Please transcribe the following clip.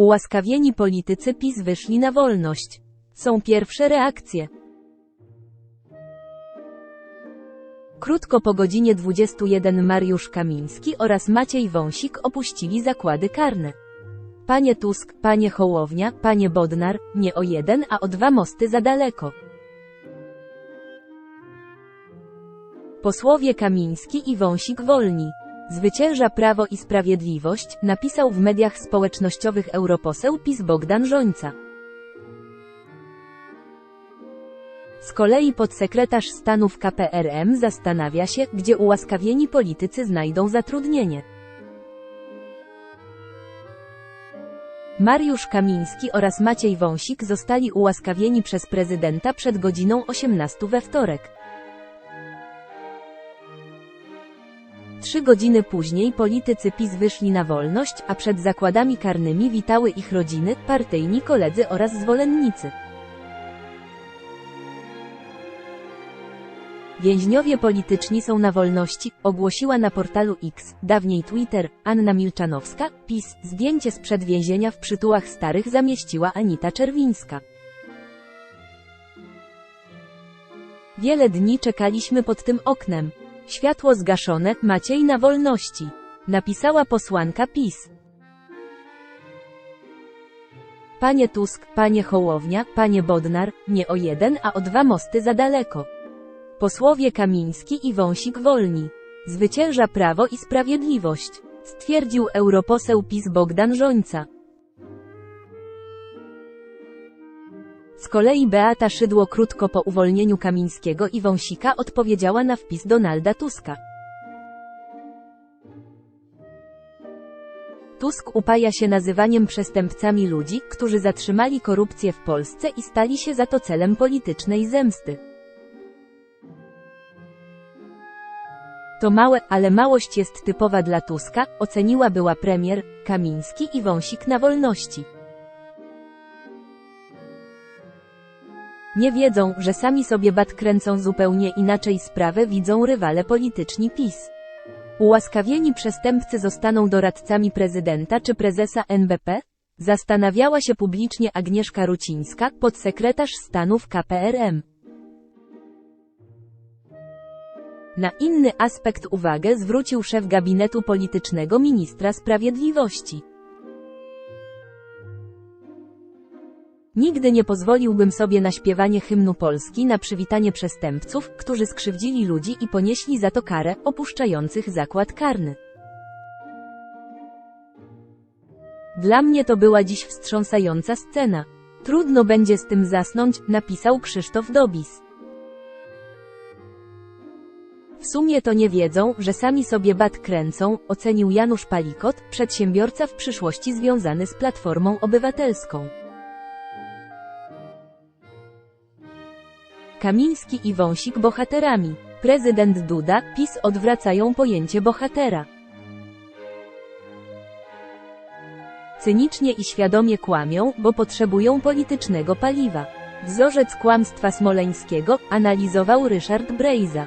Ułaskawieni politycy PiS wyszli na wolność. Są pierwsze reakcje. Krótko po godzinie 21 Mariusz Kamiński oraz Maciej Wąsik opuścili zakłady karne. Panie Tusk, panie Hołownia, panie Bodnar, nie o jeden, a o dwa mosty za daleko. Posłowie Kamiński i Wąsik wolni. Zwycięża Prawo i Sprawiedliwość, napisał w mediach społecznościowych europoseł PiS Bogdan Żońca. Z kolei podsekretarz stanu w KPRM zastanawia się, gdzie ułaskawieni politycy znajdą zatrudnienie. Mariusz Kamiński oraz Maciej Wąsik zostali ułaskawieni przez prezydenta przed godziną 18 we wtorek. Trzy godziny później politycy PiS wyszli na wolność, a przed zakładami karnymi witały ich rodziny, partyjni koledzy oraz zwolennicy. Więźniowie polityczni są na wolności, ogłosiła na portalu X, dawniej Twitter, Anna Milczanowska, PiS, zdjęcie sprzed więzienia w przytułach starych zamieściła Anita Czerwińska. Wiele dni czekaliśmy pod tym oknem. Światło zgaszone, Maciej na wolności. Napisała posłanka PiS. Panie Tusk, panie Hołownia, panie Bodnar, nie o jeden, a o dwa mosty za daleko. Posłowie Kamiński i Wąsik wolni. Zwycięża Prawo i Sprawiedliwość. Stwierdził europoseł PiS Bogdan Żońca. Kolei Beata Szydło krótko po uwolnieniu Kamińskiego i Wąsika odpowiedziała na wpis Donalda Tuska. Tusk upaja się nazywaniem przestępcami ludzi, którzy zatrzymali korupcję w Polsce i stali się za to celem politycznej zemsty. To małe, ale małość jest typowa dla Tuska, oceniła była premier, Kamiński i Wąsik na wolności. Nie wiedzą, że sami sobie bat kręcą zupełnie inaczej sprawę widzą rywale polityczni PiS. Ułaskawieni przestępcy zostaną doradcami prezydenta czy prezesa NBP? Zastanawiała się publicznie Agnieszka Rucińska, podsekretarz stanu w KPRM. Na inny aspekt uwagę zwrócił szef gabinetu politycznego ministra sprawiedliwości. Nigdy nie pozwoliłbym sobie na śpiewanie hymnu Polski na przywitanie przestępców, którzy skrzywdzili ludzi i ponieśli za to karę, opuszczających zakład karny. Dla mnie to była dziś wstrząsająca scena. Trudno będzie z tym zasnąć, napisał Krzysztof Dobis. W sumie to nie wiedzą, że sami sobie bat kręcą, ocenił Janusz Palikot, przedsiębiorca w przyszłości związany z Platformą Obywatelską. Kamiński i Wąsik bohaterami. Prezydent Duda, PiS odwracają pojęcie bohatera. Cynicznie i świadomie kłamią, bo potrzebują politycznego paliwa. Wzorzec kłamstwa smoleńskiego analizował Ryszard Brejza.